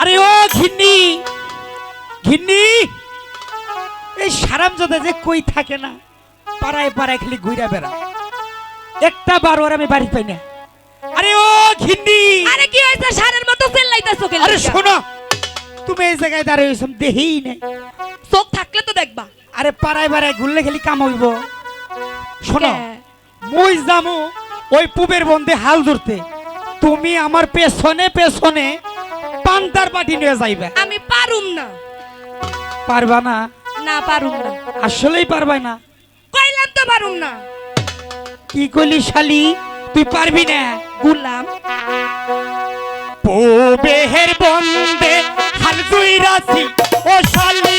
আরে ও ঘিন্নি ঘিন্নি এই সারাম যাতে যে কই থাকে না পাড়ায় পাড়ায় খালি ঘুরা বেড়া একটা বার ওর আমি বাড়ি পাই না। আরে ও ঘিন্নি! আরে কি হয়েছে? সারের মতো চেল্লাইতাছো কেন? আরে শোনো তুমি এই জায়গায় দাঁড়িয়ে হয়েছ দেহেই নেই। চোখ থাকলে তো দেখবা। আরে পাড়ায় পাড়ায় ঘুরলে খালি কাম হইব। শোনো? মই যামু ওই পুবের বন্ধে হাল ধরতে। তুমি আমার পেছনে পেছনে পান্তার পাটি নিয়ে যাইবে। আমি পারুম না। পারবা না? না পারুম না। আসলেই পারবাই না। কইলাম তো পারুম না। কি কইলি শালি? তুই পারবি না? গুলাম পো বেহের বন্দে হাল রাসি ও শালি